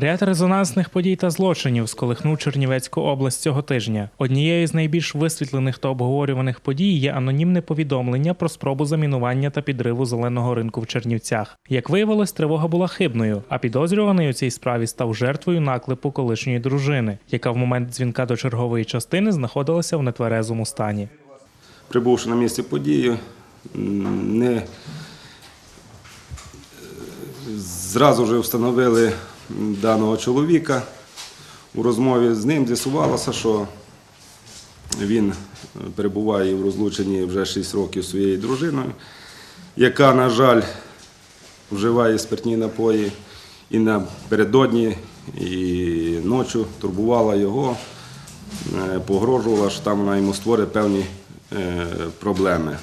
Ряд резонансних подій та злочинів сколихнув Чернівецьку область цього тижня. Однією з найбільш висвітлених та обговорюваних подій є анонімне повідомлення про спробу замінування та підриву зеленого ринку в Чернівцях. Як виявилось, тривога була хибною, а підозрюваний у цій справі став жертвою наклепу колишньої дружини, яка в момент дзвінка до чергової частини знаходилася в нетверезому стані. Прибувши на місце події, не зразу ж встановили даного чоловіка. У розмові з ним з'ясувалося, що він перебуває в розлученні вже 6 років своєю дружиною, яка, на жаль, вживає спиртні напої і напередодні, і ночі турбувала його, е, погрожувала, що там вона йому створить певні е, проблеми.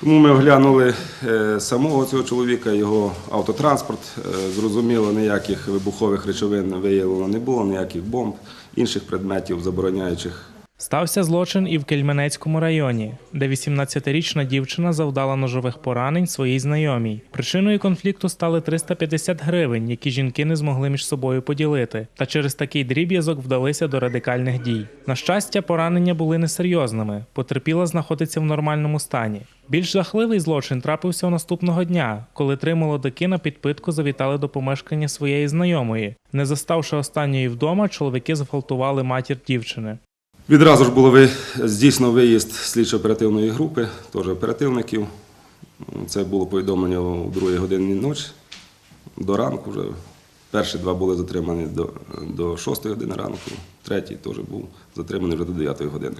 Тому ми оглянули е, самого цього чоловіка, його автотранспорт. Е, Зрозуміло, ніяких вибухових речовин виявлено не було, ніяких бомб, інших предметів забороняючих Стався злочин і в Кельменецькому районі, де 18-річна дівчина завдала ножових поранень своїй знайомій. Причиною конфлікту стали 350 гривень, які жінки не змогли між собою поділити. Та через такий дріб'язок вдалися до радикальних дій. На щастя, поранення були несерйозними. Потерпіла знаходиться в нормальному стані. Більш жахливий злочин трапився наступного дня, коли три молодики на підпитку завітали до помешкання своєї знайомої. Не заставши останньої вдома, чоловіки зґвалтували матір дівчини. Відразу ж було здійснено виїзд слідчо-оперативної групи, теж оперативників. Це було повідомлення о 2 годині ночі до ранку. Вже. Перші два були затримані до, до 6 години ранку, третій теж був затриманий вже до 9 години.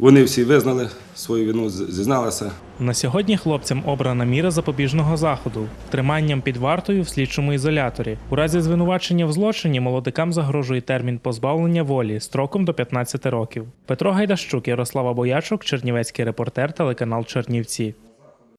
Вони всі визнали свою вину, зізналися. На сьогодні хлопцям обрана міра запобіжного заходу триманням під вартою в слідчому ізоляторі. У разі звинувачення в злочині молодикам загрожує термін позбавлення волі строком до 15 років. Петро Гайдащук, Ярослава Боячук, Чернівецький репортер, телеканал Чернівці.